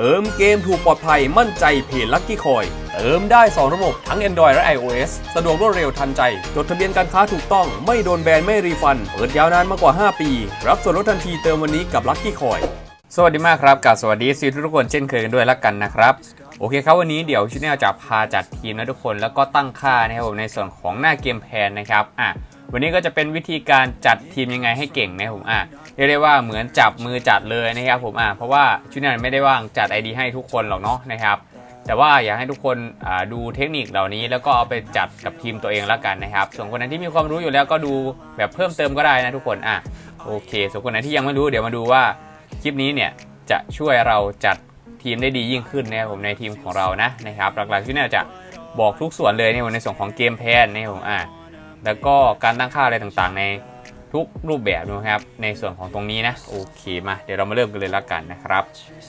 เติมเกมถูกปลอดภัยมั่นใจเพจลั c กี้คอย เติมได้ 2 ระบบทั้ง Android และ iOS สะดวกรวดเร็วทันใจ จดทะเบียนการค้าถูกต้องไม่โดนแบนไม่รีฟัน เปิดยาวนานมากกว่า 5 ปี รับส่วนลดทันทีเติมวันนี้กับลั c กี้คอยสวัสดีมากครับกับสวัสดีซีทุกคนเช่นเคยกันด้วยแล้วกันนะครับ โอเคครับวันนี้เดี๋ยวชิแนลจะพาจัดทีมนะทุกคนแล้วก็ตั้งค่านะครับผมในส่วนของหน้าเกมแพนนะครับอะ วันนี้ก็จะเป็นวิธีการจัดทีมยังไงให้เก่งนะผมอะเรียกได้ว่าเหมือนจับมือจัดเลยนะครับผมอะเพราะว่าชิแนลไม่ได้ว่างจัด ID ให้ทุกคนหรอกเนาะนะครับแต่ว่าอยากให้ทุกคนดูเทคนิคเหล่านี้ แล้วก็เอาไปจัดกับทีมตัวเองแล้วกันนะครับ ส่วนคนไหนที่มีความรู้อยู่แล้วก็ดูแบบเพิ่มเติมก็ได้นะทุกคนอะโอเค ส่วนคนไหนที่ยังไม่รู้เดี๋ยวมาดูว่าคลิปนี้เนี่ยจะช่วยเราจัดทีมได้ดียิ่งขึ้นนะครับผมในทีมของเรานะนะครับหลักๆที่น่าจะบอกทุกส่วนเลยในในส่วนของเกมแพนนะครับผมอะ แล้วก็การตั้งค่าอะไรต่างๆ ในทุกรูปแบบนะครับ ในส่วนของตรงนี้นะโอเคมาเดี๋ยวเรามาเริ่มกันเลยล้วกันนะครับ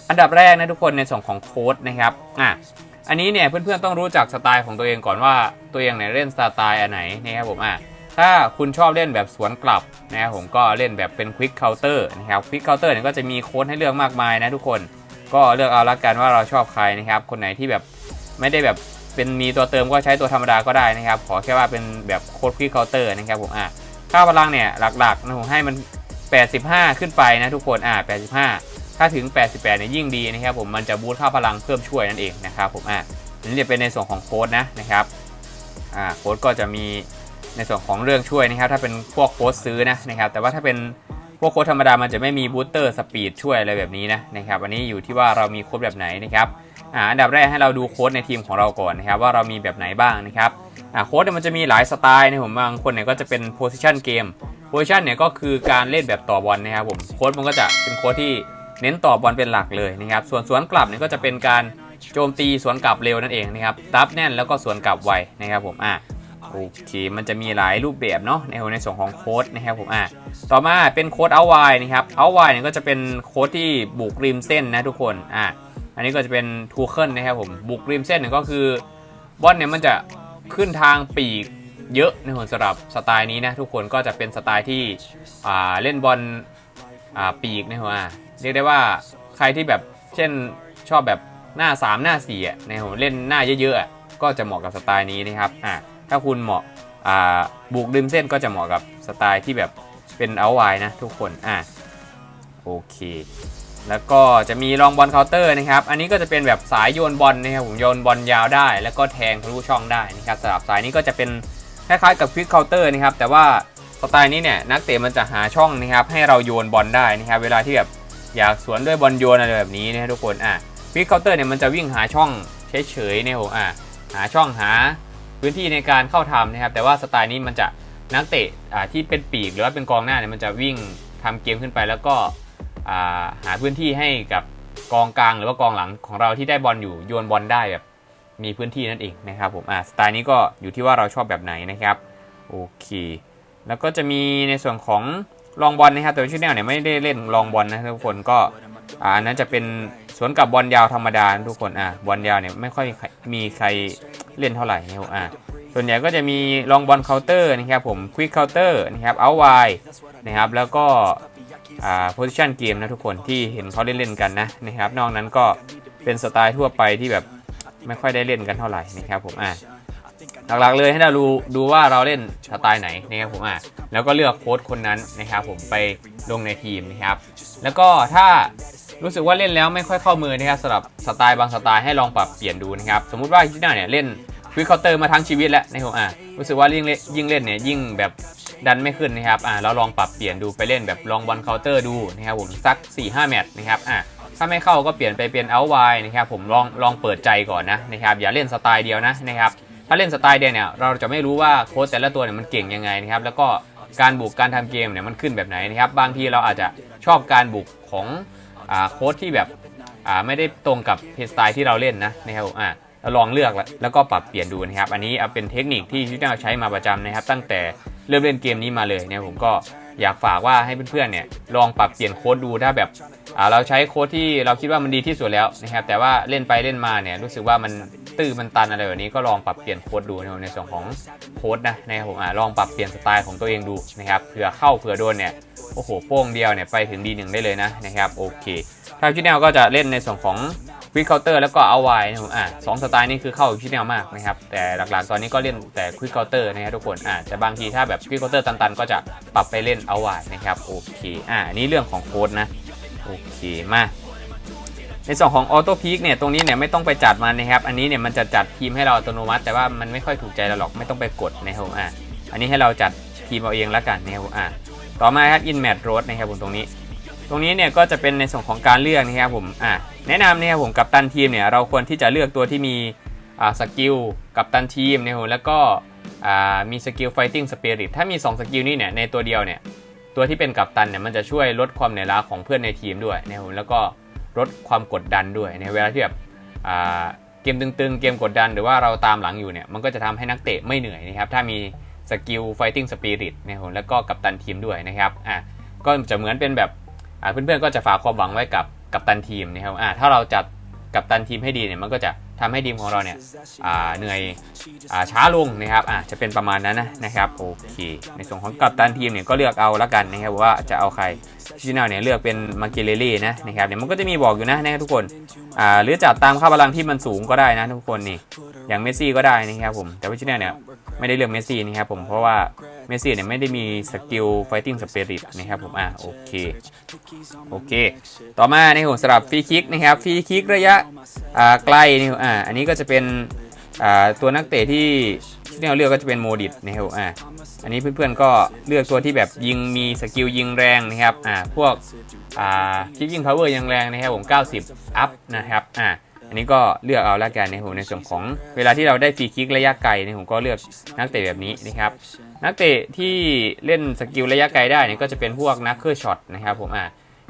อันดับแรกนะทุกคนในส่วนของโค้ดนะครับอะอันนี้เนี่ยเพื่อนๆต้องรู้จักสไตล์ของตัวเองก่อนว่าตัวเองเนี่ยเล่นสไตล์อันไหนนะครับผมอะถ้าคุณชอบเล่นแบบสวนกลับนะครับผมก็เล่นแบบเป็นควิกเคาน์เตอร์นะครับควิกเคาน์เตอร์เนี่ยก็จะมีโค้ดให้เลือกมากมายนะทุกคนก็เลือกเอาละกันว่าเราชอบใครนะครับ คนไหนที่แบบไม่ได้แบบ เป็นมีตัวเติมก็ใช้ตัวธรรมดาก็ได้นะครับ ขอแค่ว่าเป็นแบบโค้ดควิกเคาน์เตอร์นะครับผมอะค่าพลังเนี่ยหลักๆนะผมให้มัน 85 ขึ้นไปนะทุกคนอะ85 ถ้าถึง 88เนี่ยยิ่งดีนะครับผมมันจะบูตค่าพลังเพิ่มช่วยนั่นเองนะครับผมอะนี่จะเป็นในส่วนของโค้ดนะนะครับอ่าโค้ดก็จะมีในส่วนของเรื่องช่วยนะครับ ถ้าเป็นพวกโค้ดซื้อนะนะครับ แต่ว่าถ้าเป็น พวกโค้ดธรรมดามันจะไม่มีบูสเตอร์สปีดช่วยอะไรแบบนี้นะนะครับอันนี้อยู่ที่ว่าเรามีโค้ดแบบไหนนะครับอ่าอันดับแรกให้เราดูโค้ดในทีมของเราก่อนนะครับว่าเรามีแบบไหนบ้างนะครับอ่าโค้ดเนี่ยมันจะมีหลายสไตล์นะผมบางคนเนี่ยก็จะเป็น position game position เนี่ยก็คือการเล่นแบบต่อบอลนะครับผมโค้ดมันก็จะเป็นโค้ดที่เน้นต่อบอลเป็นหลักเลยนะครับส่วนสวนกลับเนี่ยก็จะเป็นการโจมตีสวนกลับเร็วนั่นเองนะครับรับแน่นแล้วก็สวนกลับไวนะครับผมอะ โอเค มันจะมีหลายรูปแบบเนาะในในส่วนของโค้ดนะครับผมอะต่อมาเป็นโค้ดเอาไวนะครับเอาไวเนี่ยก็จะเป็นโค้ดที่บุกริมเส้นนะทุกคนอะอันนี้ก็จะเป็นทูเคิลนะครับผมบุกริมเส้นเนี่ยก็คือบอลเนี่ยมันจะขึ้นทางปีกเยอะในผลสำหรับสไตล์นี้นะทุกคนก็จะเป็นสไตล์ที่อ่าเล่นบอลอ่าปีกนะผมอะเรียกได้ว่าใครที่แบบเช่นชอบแบบหน้า 3 หน้า4อะในผมเล่นหน้าเยอะๆอะก็จะเหมาะกับสไตล์นี้นะครับอ่า ถ้าคุณเหมาะอ่าบุกริมเส้นก็จะเหมาะกับสไตล์ที่แบบเป็นเอาไวนะทุกคนอะโอเค แล้วก็จะมีลองบอลเคาน์เตอร์นะครับ อันนี้ก็จะเป็นแบบสายโยนบอลนะครับผมโยนบอลยาวได้ แล้วก็แทงทะลุช่องได้นะครับสำหรับสายนี้ก็จะเป็นคล้ายๆกับควิกเคาน์เตอร์นะครับ แต่ว่าสไตล์นี้เนี่ยนักเตะมันจะหาช่องนะครับให้เราโยนบอลได้นะครับเวลาที่แบบอยากสวนด้วยบอลโยนอะไรแบบนี้นะทุกคนอะฟิกเคาน์เตอร์เนี่ยมันจะวิ่งหาช่องเฉยๆเนี่ยผมอะหาช่องหา พื้นที่ในการเข้าทำนะครับ แต่ว่าสไตล์นี้มันจะนักเตะที่เป็นปีกหรือว่าเป็นกองหน้าเนี่ยมันจะวิ่งทำเกมขึ้นไปแล้วก็หาพื้นที่ให้กับกองกลางหรือว่ากองหลังของเราที่ได้บอลอยู่โยนบอลได้แบบมีพื้นที่นั่นเองนะครับผมอะสไตล์นี้ก็อยู่ที่ว่าเราชอบแบบไหนนะครับโอเค แล้วก็จะมีในส่วนของลองบอลนะครับแต่ว่าชื่อแนวเนี่ยไม่ได้เล่นลองบอลนะทุกคนก็อ่าอันนั้นจะเป็นสวนกับบอลยาวธรรมดาทุกคนอะบอลยาวเนี่ยไม่ค่อยมีใคร เล่นเท่าไหร่นะครับอะส่วนใหญ่ก็จะมีลองบอลเคาน์เตอร์นะครับผมควิกเคาน์เตอร์นะครับเอาไวนะครับแล้วก็อ่าโพซิชันเกมนะทุกคนที่เห็นเขาเล่นๆกันนะนะครับนอกนั้นก็เป็นสไตล์ทั่วไปที่แบบไม่ค่อยได้เล่นกันเท่าไหร่นะครับผมอะหลักๆเลยให้เราดูดูว่าเราเล่นสไตล์ไหนนะครับผมอะแล้วก็เลือกโค้ดคนนั้นนะครับผมไปลงในทีมนะครับ แล้วก็ถ้า รู้สึกว่าเล่นแล้วไม่ค่อยเข้ามือนะครับสำหรับสไตล์บางสไตล์ให้ลองปรับเปลี่ยนดูนะครับสมมุติว่าที่หน้าเนี่ยเล่นควิกเคาน์เตอร์มาทั้งชีวิตแล้วนะครับอะรู้สึกว่ายิ่งเล่นยิ่งเล่นเนี่ยยิ่งแบบดันไม่ขึ้นนะครับอะเราลองปรับเปลี่ยนดูไปเล่นแบบลองบอลเคาน์เตอร์ดูนะครับผมสัก 4-5 แมตช์นะครับอะถ้าไม่เข้าก็เปลี่ยนไปเป็นเอาไวนะครับผมลองลองเปิดใจก่อนนะนะครับอย่าเล่นสไตล์เดียวนะนะครับถ้าเล่นสไตล์เดียวเนี่ยเราจะไม่รู้ว่าโค้ชแต่ละตัวเนี่ยมันเก่งยังไงนะครับแล้วก็การบุกการทำเกมเนี่ยมันขึ้นแบบไหนนะครับบางทีเราอาจจะชอบการบุกของ โค้ดที่แบบไม่ได้ตรงกับเพลย์สไตล์ที่เราเล่นนะนะครับผมอ่าลองเลือกแล้วแล้วก็ปรับเปลี่ยนดูนะครับ อันนี้เอาเป็นเทคนิคที่ที่เราใช้มาประจำนะครับ ตั้งแต่ เริ่มเล่นเกมนี้มาเลยเนี่ยผมก็อยากฝากว่าให้เพื่อนๆเนี่ยลองปรับเปลี่ยนโค้ดดูถ้าแบบอ่าเราใช้โค้ดที่เราคิดว่ามันดีที่สุดแล้วนะครับแต่ว่าเล่นไปเล่นมาเนี่ยรู้สึกว่ามันตื้อมันตันอะไรแบบนี้ก็ลองปรับเปลี่ยนโค้ดดูนในส่วนของโค้ดนะนะครับผมอะลองปรับเปลี่ยนสไตล์ของตัวเองดูนะครับเผื่อเข้าเผื่อโดนเนี่ยโอ้โหโป้งเดียวเนี่ยไปถึงดีหนึ่งได้เลยนะนะครับโอเคทางชิแนลก็จะเล่นในส่วนของ วิกเคาน์เตอร์แล้วก็เอาไว้นะครับอ่าสองสไตล์นี้คือเข้าชิแนลมากนะครับ แต่หลักๆตอนนี้ก็เล่นแต่ควิกเคาน์เตอร์นะครับทุกคนอ่าแต่บางทีถ้าแบบควิกเคาน์เตอร์ตันๆ ก็จะปรับไปเล่นเอาไว้นะครับโอเคอ่านนี้เรื่องของโค้ดนะโอเคมาในส่วนของออโต้พีคเนี่ยตรงนี้เนี่ยไม่ต้องไปจัดมันนะครับ อันนี้เนี่ยมันจะจัดทีมให้เราอัตโนมัติ แต่ว่ามันไม่ค่อยถูกใจเราหรอกไม่ต้องไปกดนะครับอ่าอันนี้ให้เราจัดทีมเอาเองแล้วกันนะครับอ่าต่อมาครับ in match road นะครับผมตรงนี้ ตรงนี้เนี่ยก็จะเป็นในส่วนของการเลือกนะครับผมอะแนะนำนะครับผมกับตันทีมเนี่ยเราควรที่จะเลือกตัวที่มีอ่าสกิลกับตันทีมนะครับแล้วก็อ่ามีสกิล fighting spirit ถ้ามี 2 สกิลนี้เนี่ยในตัวเดียวเนี่ยตัวที่เป็นกัปตันเนี่ยมันจะช่วยลดความเหนื่อยล้าของเพื่อนในทีมด้วยนะครับแล้วก็ลดความกดดันด้วยในเวลาที่แบบอ่าเกมตึงๆ เกมกดดันหรือว่าเราตามหลังอยู่เนี่ยมันก็จะทำให้นักเตะไม่เหนื่อยนะครับถ้ามีสกิล fighting spirit นะครับแล้วก็กัปตันทีมด้วยนะครับอะก็จะเหมือนเป็นแบบ เพื่อนๆก็จะฝากความหวังไว้กับกับตันทีมนะครับอ่าถ้าเราจัดกับตันทีมให้ดีเนี่ยมันก็จะทำให้ทีมของเราเนี่ยอ่าเหนื่อยอ่าช้าลงนะครับอ่าจะเป็นประมาณนั้นนะนะครับโอเค ในส่วนของกับตันทีมเนี่ยก็เลือกเอาละกันนะครับว่าจะเอาใครชินาเนี่ยเลือกเป็นมาเกเลเล่นะนะครับเดี๋ยวมันก็จะมีบอกอยู่นะนะทุกคนอ่าหรือจัดตามค่าพลังที่มันสูงก็ได้นะทุกคนนี่อย่างเมสซี่ก็ได้นะครับผมแต่ว่าชินาเนี่ย ไม่ได้เลือกเมสซี่นะครับผมเพราะว่าเมสซี่เนี่ยไม่ได้มีสกิล fighting spirit นะครับผมอ่าโอเคโอเค ต่อมาในผมสำหรับฟรีคิกนะครับฟรีคิกระยะอ่าไกลนี่อ่าอันนี้ก็จะเป็นอ่าตัวนักเตะที่ที่เราเลือกก็จะเป็นโมดิตนะครับอ่าอันนี้เพื่อนๆก็เลือกตัวที่แบบยิงมีสกิลยิงแรงนะครับอ่าพวกอ่าคิกยิงพาวเวอร์ยังแรงนะครับผม90 อัพนะครับอ่า อันนี้ก็เลือกเอาละกันในผมในส่วนของเวลาที่เราได้ฟรีคิกระยะไกลเนี่ยผมก็เลือกนักเตะแบบนี้นะครับนักเตะที่เล่นสกิลระยะไกลได้เนี่ยก็จะเป็นพวกนักเคอร์ช็อตนะครับผมอ่า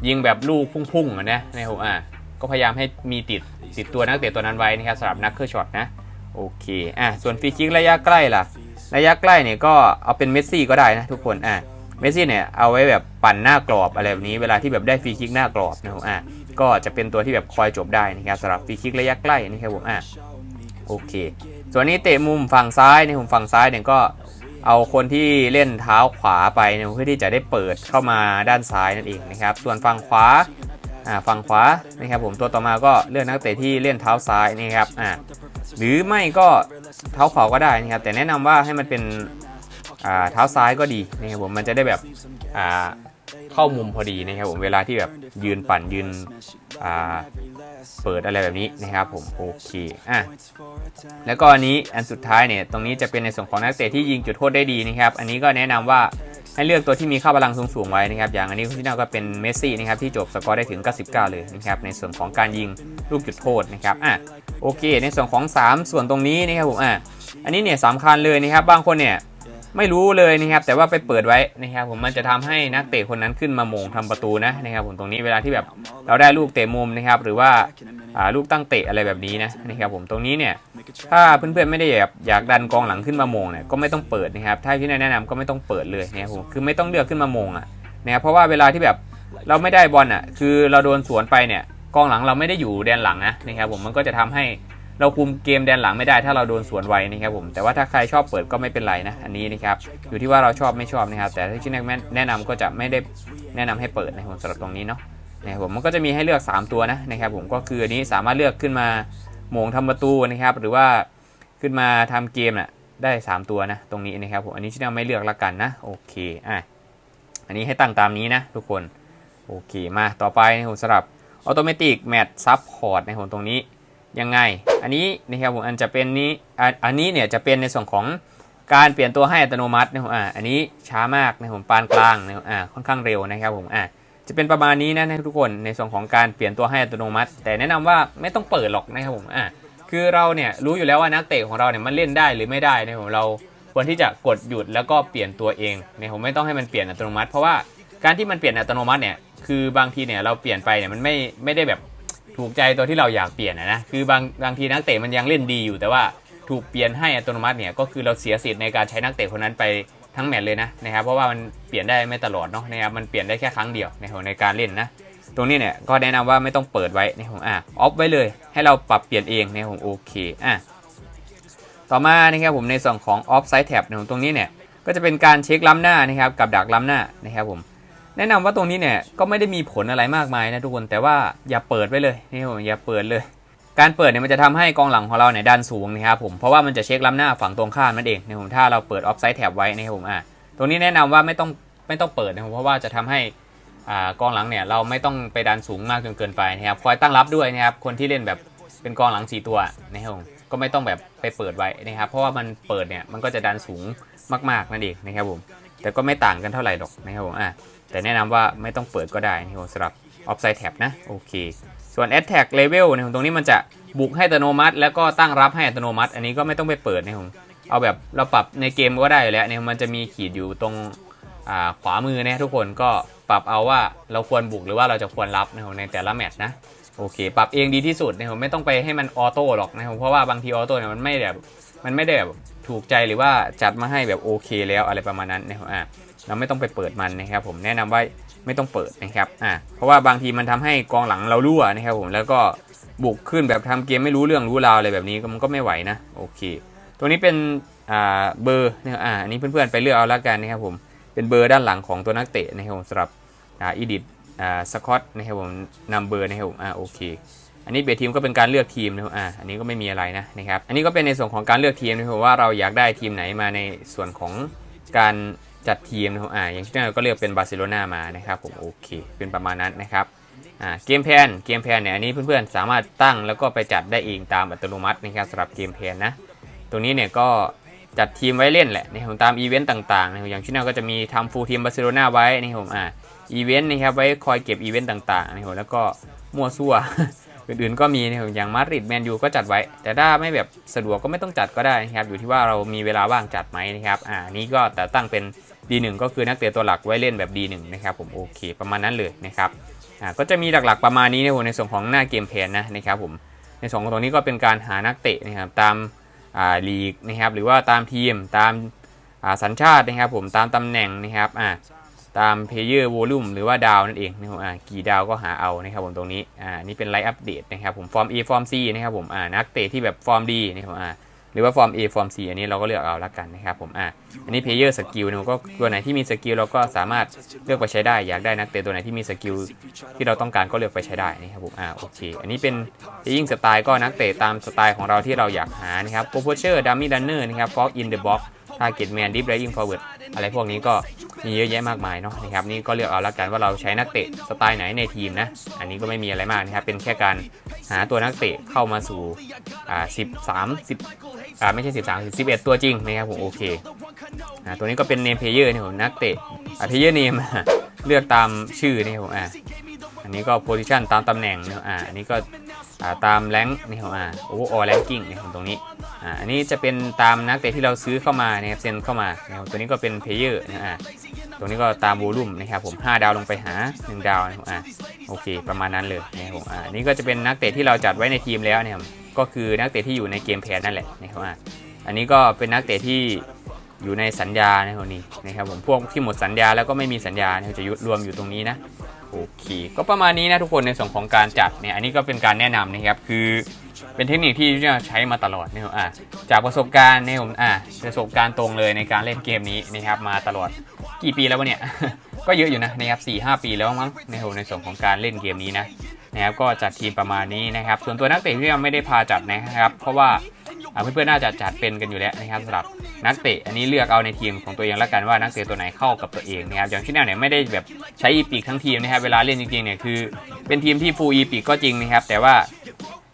ยิงแบบลูกพุ่งๆอะนะนะครับผมอะก็พยายามให้มีติดติดตัวนักเตะตัวนั้นไว้นะครับสำหรับนักเคอร์ช็อตนะโอเคอะส่วนฟรีคิกระยะใกล้ล่ะระยะใกล้เนี่ยก็เอาเป็นเมสซี่ก็ได้นะทุกคนอะเมสซี่เนี่ยเอาไว้แบบปั่นหน้ากรอบอะไรแบบนี้เวลาที่แบบได้ฟรีคิกหน้ากรอบนะครับอะ ก็จะเป็นตัวที่แบบคอยจบได้นะครับสำหรับฟรีคิกระยะใกล้นะครับผมอะโอเค ส่วนนี้เตะมุมฝั่งซ้ายในมุมฝั่งซ้ายเนี่ยก็เอาคนที่เล่นเท้าขวาไปเพื่อที่จะได้เปิดเข้ามาด้านซ้ายนั่นเองนะครับ ส่วนฝั่งขวาอ่าฝั่งขวานะครับผมตัวต่อมาก็เลือกนักเตะที่เล่นเท้าซ้ายนี่ครับอ่าหรือไม่ก็เท้าขวาก็ได้นะครับแต่แนะนำว่าให้มันเป็นอ่าเท้าซ้ายก็ดีนะครับผมมันจะได้แบบอ่า เข้ามุมพอดีนะครับผมเวลาที่แบบยืนปั่นยืนอ่าเปิดอะไรแบบนี้นะครับผมโอเคอะแล้วก็อันนี้อันสุดท้ายเนี่ยตรงนี้จะเป็นในส่วนของนักเตะที่ยิงจุดโทษได้ดีนะครับอันนี้ก็แนะนำว่าให้เลือกตัวที่มีค่าพลังสูงๆไว้นะครับอย่างอันนี้ที่น่าก็เป็นเมสซี่นะครับที่จบสกอร์ได้ถึง 99 เลยนะครับในส่วนของการยิงลูกจุดโทษนะครับอะโอเค ในส่วนของ 3 ส่วนตรงนี้นะครับผมอะอันนี้เนี่ยสำคัญเลยนะครับบางคนเนี่ย ไม่รู้เลยนะครับแต่ว่าไปเปิดไว้นะครับผมมันจะทำให้นักเตะคนนั้นขึ้นมาโมงทำประตูนะนะครับผมตรงนี้เวลาที่แบบเราได้ลูกเตะมุมนะครับหรือว่าลูกตั้งเตะอะไรแบบนี้นะนะครับผมตรงนี้เนี่ยถ้าเพื่อนๆไม่ได้แบบอยากดันกองหลังขึ้นมาโมงเนี่ยก็ไม่ต้องเปิดนะครับถ้าพี่นแนะนำก็ไม่ต้องเปิดเลยนะครับผมคือไม่ต้องเลือกขึ้นมาโมงอะนะครับเพราะว่าเวลาที่แบบเราไม่ได้บอลอะคือเราโดนสวนไปเนี่ยกองหลังเราไม่ได้อยู่แดนหลังนะนะครับผมมันก็จะทำให้ เราคุมเกมแดนหลังไม่ได้ถ้าเราโดนสวนไวนะครับผมแต่ว่าถ้าใครชอบเปิดก็ไม่เป็นไรนะอันนี้นะครับอยู่ที่ว่าเราชอบไม่ชอบนะครับแต่ที่ชินแนะนำก็จะไม่ได้แนะนำให้เปิดนะครับผมสำหรับตรงนี้เนาะนะครับผมมันก็จะมีให้เลือก 3 ตัวนะนะครับผมก็คืออันนี้สามารถเลือกขึ้นมาโมงทำประตูนะครับหรือว่าขึ้นมาทำเกมน่ะได้ 3 ตัวนะตรงนี้นะครับผมอันนี้ชิแนไม่เลือกละกันนะโอเคอะอันนี้ให้ตั้งตามนี้นะทุกคนโอเคมาต่อไปนะครับสำหรับ Automatic Match Support นะครับตรงนี้ ยังไง อันนี้นะครับผมอันจะเป็นนี้อันนี้เนี่ยจะเป็นในส่วนของการเปลี่ยนตัวให้อัตโนมัตินะครับอ่าอันนี้ช้ามากนะผมปานกลางนะครับอ่าค่อนข้างเร็วนะครับผมอ่าจะเป็นประมาณนี้นะทุกคนในส่วนของการเปลี่ยนตัวให้อัตโนมัติ แต่แนะนำว่าไม่ต้องเปิดหรอกนะครับผมอะคือเราเนี่ยรู้อยู่แล้วว่านักเตะของเราเนี่ยมันเล่นได้หรือไม่ได้นะครับผมเราควรที่จะกดหยุดแล้วก็เปลี่ยนตัวเองเนี่ยผมไม่ต้องให้มันเปลี่ยนอัตโนมัติ เพราะว่าการที่มันเปลี่ยนอัตโนมัติเนี่ยคือบางทีเนี่ยเราเปลี่ยนไปเนี่ยมันไม่ไม่ได้แบบ ถูกใจตัวที่เราอยากเปลี่ยนนะนะคือบางบางทีนักเตะมันยังเล่นดีอยู่ แต่ว่าถูกเปลี่ยนให้อัตโนมัติเนี่ยก็คือเราเสียสิทธิ์ในการใช้นักเตะคนนั้นไปทั้งแมตช์เลยนะนะครับเพราะว่ามันเปลี่ยนได้ไม่ตลอดเนาะนะครับมันเปลี่ยนได้แค่ครั้งเดียวในในการเล่นนะตรงนี้เนี่ยก็แนะนำว่าไม่ต้องเปิดไว้ในของอะออฟไว้เลย ให้เราปรับเปลี่ยนเองในของโอเคอะต่อมานะครับผมในส่วนของออฟไซ d ์แท็บในของตรงนี้เนี่ยก็จะเป็นการเช็คล้ำหน้านะครับกับดักล้ำหน้านะครับผม แนะนำว่าตรงนี้เนี่ยก็ไม่ได้มีผลอะไรมากมายนะทุกคนแต่ว่าอย่าเปิดไว้เลยนี่ผมอย่าเปิดเลย การเปิดเนี่ยมันจะทำให้กองหลังของเราเนี่ยดันสูงนะครับผมเพราะว่ามันจะเช็คล้ำหน้าฝั่งตรงข้ามนั่นเองนะผมถ้าเราเปิดออฟไซด์แท็บไว้นะครับผมอะตรงนี้แนะนำว่าไม่ต้องไม่ต้องเปิดนะครับเพราะว่าจะทำให้อ่ากองหลังเนี่ยเราไม่ต้องไปดันสูงมากจนเกินไปนะครับคอยตั้งรับด้วยนะครับคนที่เล่นแบบเป็นกองหลัง 4 ตัวนะครับผมก็ไม่ต้องแบบไปเปิดไว้นะครับเพราะว่ามันเปิดเนี่ยมันก็จะดันสูงมากๆนั่นเองนะครับผม แต่ก็ไม่ต่างกันเท่าไหร่หรอกนะครับผมอะแต่แนะนำว่าไม่ต้องเปิดก็ได้นะครับสำหรับออฟไซด์แท็บนะโอเค ส่วน Attack Level เนี่ยตรงนี้มันจะบุกให้อัตโนมัติ แล้วก็ตั้งรับให้อัตโนมัติ อันนี้ก็ไม่ต้องไปเปิดนะครับเอาแบบเราปรับในเกมก็ได้แล้วเนี่ยมันจะมีขีดอยู่ตรงขวามือนะทุกคนก็ปรับเอาว่าเราควรบุกหรือว่าเราจะควรรับนะครับในแต่ละแมตช์นะ โอเค ปรับเองดีที่สุดนะครับไม่ต้องไปให้มันออโต้หรอกนะครับเพราะว่าบางทีออโต้เนี่ยมันไม่แบบมันไม่ได้แบบถูกใจหรือว่าจัดมาให้แบบโอเคแล้วอะไรประมาณนั้นนะครับอ่าเราไม่ต้องไปเปิดมันนะครับ ผมแนะนำว่าไม่ต้องเปิดนะครับอ่าเพราะว่าบางทีมันทำให้กองหลังเรารั่วนะครับ ผมแล้วก็บุกขึ้นแบบทำเกมไม่รู้เรื่องรู้ราวอะไรแบบนี้มันก็ไม่ไหวนะโอเค ตัวนี้เป็นอ่าเบอร์นะครับอ่าอันนี้เพื่อนๆไปเลือกเอาละกันนะครับผมเป็นเบอร์ด้านหลังของตัวนักเตะนะครับผมสำหรับอ่าอีดิท อ่าสกอตนะครับผมนำเบอร์นะครับผมอ่าโอเค อันนี้เบทีมก็เป็นการเลือกทีมนะครับอ่าอันนี้ก็ไม่มีอะไรนะนะครับอันนี้ก็เป็นในส่วนของการเลือกทีมนะครับว่าเราอยากได้ทีมไหนมาในส่วนของการจัดทีมนะครับอ่าอย่างเช่นเราก็เลือกเป็นบาร์เซโลนามานะครับผมโอเค เป็นประมาณนั้นนะครับอ่าเกมแพนเกมแพนเนี่ยอันนี้เพื่อนๆสามารถตั้งแล้วก็ไปจัดได้เองตามอัตโนมัตินะครับสำหรับเกมแพนนะตรงนี้เนี่ยก็จัดทีมไว้เล่นแหละในะครับตามอีเวนต์ต่างๆในะครับอย่างที่น่าก็จะมีทำฟูลทีมบาร์เซโลนาไว้นะครับผมอ่า อีเวนต์นะครับไว้คอยเก็บอีเวนต์ต่างๆนะครับแล้วก็มั่วซั่วอื่นๆก็มีนะครับอย่างมาดริดแมนยูก็จัดไว้ แต่ถ้าไม่แบบสะดวกก็ไม่ต้องจัดก็ได้นะครับอยู่ที่ว่าเรามีเวลาว่างจัดไหมนะครับอ่านี้ก็แต่ตั้งเป็น D1 ก็คือนักเตะตัวหลักไว้เล่นแบบ D1 นะครับผมโอเคประมาณนั้นเลยนะครับอ่าก็จะมีหลักๆประมาณนี้นะครับผมในส่วนของหน้าเกมแพนนะนะครับผมในส่วนของตรงนี้ก็เป็นการหานักเตะนะครับตามอ่าลีกนะครับหรือว่าตามทีมตามอ่าสัญชาตินะครับผมตามตำแหน่งนะครับอ่า ตาม Player Volume หรือว่าดาวนั่นเองนะครับอ่ากี่ดาวก็หาเอานะครับผมตรงนี้อ่านี่เป็นไลฟ์อัปเดตนะครับผมฟอร์ม A ฟอร์ม C นะครับผมอ่านักเตะที่แบบฟอร์มดีนะครับอ่าหรือว่าฟอร์ม A ฟอร์ม C อันนี้เราก็เลือกเอาละกันนะครับผมอ่าอันนี้ Player Skill นะครับก็ตัวไหนที่มีสกิลเราก็สามารถเลือกไปใช้ได้ อยากได้นักเตะตัวไหนที่มีสกิลที่เราต้องการก็เลือกไปใช้ได้นะครับผมอ่าโอเคอันนี้เป็น Playing สไตล์ก็นักเตะตามสไตล์ของเราที่เราอยากหานะครับ p r o p o s e r Dummy Runner นะครับ Fog in the Box Target Man Deep Riding Forward อะไรพวกนี้ก็มีเยอะแยะมากมายเนาะนะครับนี่ก็เลือกเอาละกันว่าเราใช้นักเตะสไตล์ไหนในทีมนะ อันนี้ก็ไม่มีอะไรมากนะครับ เป็นแค่การหาตัวนักเตะเข้ามาสู่อ่า13 10อ่าไม่ใช่13 11ตัวจริงนะครับผมโอเคอ่าตัวนี้ก็เป็นเนมเพลเยอร์นี่ผมนักเตะอ่าเพลเยอร์เนมเลือกตามชื่อนี่ผมอ่าอันนี้ก็โพซิชันตามตำแหน่งนะอ่าอันนี้ก็ ตามแรงค์นี่ผมอ่าโอเวอร์ออลแรงกิ้งนี่ผมตรงนี้อ่าอันนี้จะเป็นตามนักเตะที่เราซื้อเข้ามานะครับเซ็นเข้ามานะครับตัวนี้ก็เป็นเพลเยอร์นะอ่าตรงนี้ก็ตามวูลุ่มนะครับผม5ดาวลงไปหา 1 ดาวนะครับอ่าโอเค ประมาณนั้นเลยนะครับผมอ่านี่ก็จะเป็นนักเตะที่เราจัดไว้ในทีมแล้วนะครับก็คือนักเตะที่อยู่ในเกมแพนนั่นแหละนะครับอ่าอันนี้ก็เป็นนักเตะที่อยู่ในสัญญานะครับนี่นะครับผมพวกที่หมดสัญญาแล้วก็ไม่มีสัญญาเนี่ยจะยุรวมอยู่ตรงนี้นะ โอเค ก็ประมาณนี้นะทุกคนในส่วนของการจัดเนี่ยอันนี้ก็เป็นการแนะนำนะครับคือเป็นเทคนิคที่จะใช้มาตลอดนะครับอ่าจากประสบการณ์เนี่ยผมอ่าประสบการณ์ตรงเลยในการเล่นเกมนี้นะครับมาตลอดกี่ปีแล้ววะเนี่ย ก็เยอะอยู่นะนะครับสี่ห้าปีแล้วมั้งในในส่วนของการเล่นเกมนี้นะนะครับก็จัดทีมประมาณนี้นะครับ ส่วนตัวนักเตะที่ยังไม่ได้พาจัดนะครับ เพราะว่า เพื่อนๆน่าจะจัดเป็นกันอยู่แล้วนะครับสำหรับนักเตะอันนี้เลือกเอาในทีมของตัวเองแล้วกันว่านักเตะตัวไหนเข้ากับตัวเองนะครับอย่างที่แนวเนี่ยไม่ได้แบบใช้อีปีกทั้งทีมนะครับเวลาเล่นจริงๆเนี่ยคือเป็นทีมที่ฟูลอีปีกก็จริงนะครับแต่ว่า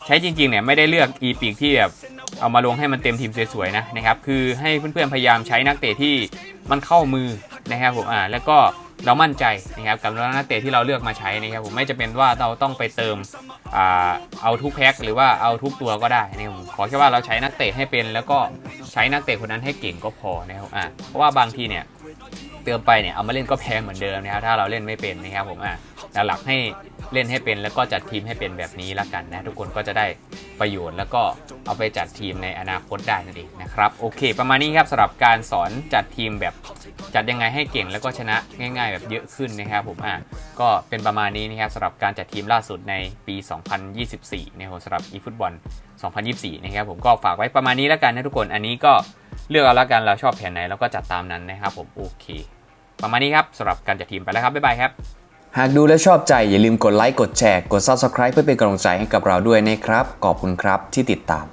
ใช้จริงๆเนี่ยไม่ได้เลือกอีปีกที่แบบเอามาลงให้มันเต็มทีมสวยๆนะนะครับคือให้เพื่อนๆพยายามใช้นักเตะที่มันเข้ามือนะครับผมอ่าแล้วก็ เรามั่นใจนะครับกับนักเตะที่เราเลือกมาใช้นะครับผมไม่จะเป็นว่าเราต้องไปเติมอเอาทุกแพ็คหรือว่าเอาทุกตัวก็ได้นะครับผมขอแค่ว่าเราใช้นักเตะให้เป็น แล้วก็ใช้นักเตะคนนั้นให้เก่งก็พอนะครับอ่าเพราะว่าบางทีเนี่ย เติมไปเนี่ยเอามาเล่นก็แพงเหมือนเดิมนะครับถ้าเราเล่นไม่เป็นนะครับผมอะแต่หลักให้เล่นให้เป็นแล้วก็จัดทีมให้เป็นแบบนี้ละกันนะทุกคนก็จะได้ประโยชน์แล้วก็เอาไปจัดทีมในอนาคตได้นั่นเองนะครับโอเค ประมาณนี้ครับสำหรับการสอนจัดทีมแบบจัดยังไงให้เก่งแล้วก็ชนะง่าย ๆ แบบเยอะขึ้นนะครับผมอะก็เป็นประมาณนี้นะครับสำหรับการจัดทีมล่าสุดในปี 2024นะครับสำหรับ eFootball 2024 นะครับผมก็ฝากไว้ประมาณนี้แล้วกันนะทุกคนอันนี้ก็เลือกเอาละกันเราชอบแผนไหนเราก็จัดตามนั้นนะครับผมโอเค ประมาณนี้ครับสำหรับการจัดทีมไปแล้วครับ บ๊ายบายครับ หากดูและชอบใจอย่าลืมกดไลค์กดแชร์กด Subscribe เพื่อเป็นกำลังใจให้กับเราด้วยนะครับ ขอบคุณครับที่ติดตาม